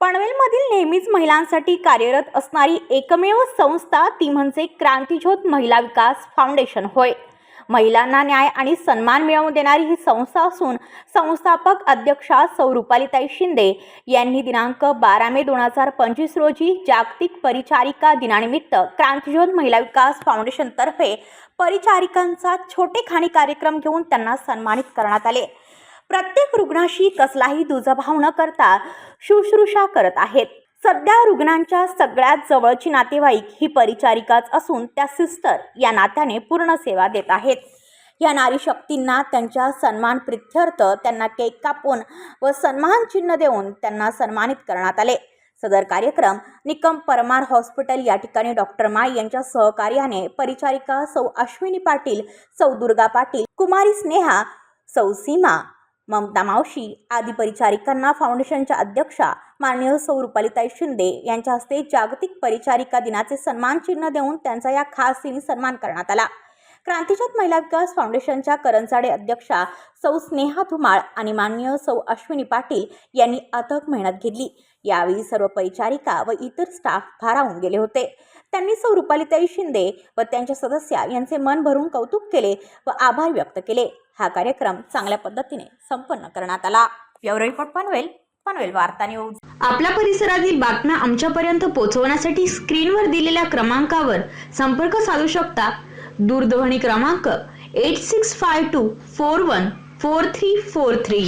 पनवेलमधील नेहमीच महिलांसाठी कार्यरत असणारी एकमेव संस्था ती म्हणजे क्रांतीज्योत महिला विकास फाउंडेशन होय. महिलांना न्याय आणि सन्मान मिळवून देणारी ही संस्था असून संस्थापक अध्यक्षा सौ रुपालीताई शिंदे यांनी दिनांक बारा मे दोन हजार पंचवीस रोजी जागतिक परिचारिका दिनानिमित्त क्रांतीज्योत महिला विकास फाउंडेशनतर्फे परिचारिकांचा छोटेखानी कार्यक्रम घेऊन त्यांना सन्मानित करण्यात आले. प्रत्येक रुग्णाशी कसलाही दुजाभाव न करता शुश्रूषा करत आहेत. सध्या रुग्णांच्या सगळ्यात जवळची नातेवाईक ही परिचारिकाच असून त्या सिस्टर या नात्याने पूर्ण सेवा देत आहेत. या नारी शक्तींना त्यांच्या सन्मान प्रित्यर्थ त्यांना केक कापून व सन्मान चिन्ह देऊन त्यांना सन्मानित करण्यात आले. सदर कार्यक्रम निकम परमार हॉस्पिटल या ठिकाणी डॉक्टर माई यांच्या सहकार्याने परिचारिका सौ अश्विनी पाटील सौ दुर्गा पाटील कुमारी स्नेहा सौ सीमा ममता मावशी आदी परिचारिकांना फाउंडेशनच्या अध्यक्षा माननीय सौ रुपालीताई शिंदे यांच्या हस्ते जागतिक परिचारिका दिनाचे सन्मान चिन्ह देऊन त्यांचा या खास दिनी सन्मान करण्यात आला. क्रांतीज्योत महिला विकास फाउंडेशनच्या करंजाडे अध्यक्षा सौ स्नेहा धुमाळ आणि माननीय सौ अश्विनी पाटील यांनी अथक मेहनत घेतली. यावेळी सर्व परिचारिका व इतर स्टाफ भारावून गेले होते. त्यांनी सौ रुपालीताई शिंदे व त्यांच्या सदस्या यांचे मन भरून कौतुक केले व आभार व्यक्त केले. हा कार्यक्रम चांगल्या पद्धतीने संपन्न करण्यात आला. Bureau report Panvel. पनवेल वार्ता न्यूज. आपल्या परिसरातील बातम्या आमच्यापर्यंत पोहोचवण्यासाठी स्क्रीनवर दिलेल्या क्रमांकावर संपर्क साधू शकता. दूरध्वनी क्रमांक eight six five two four one four three four three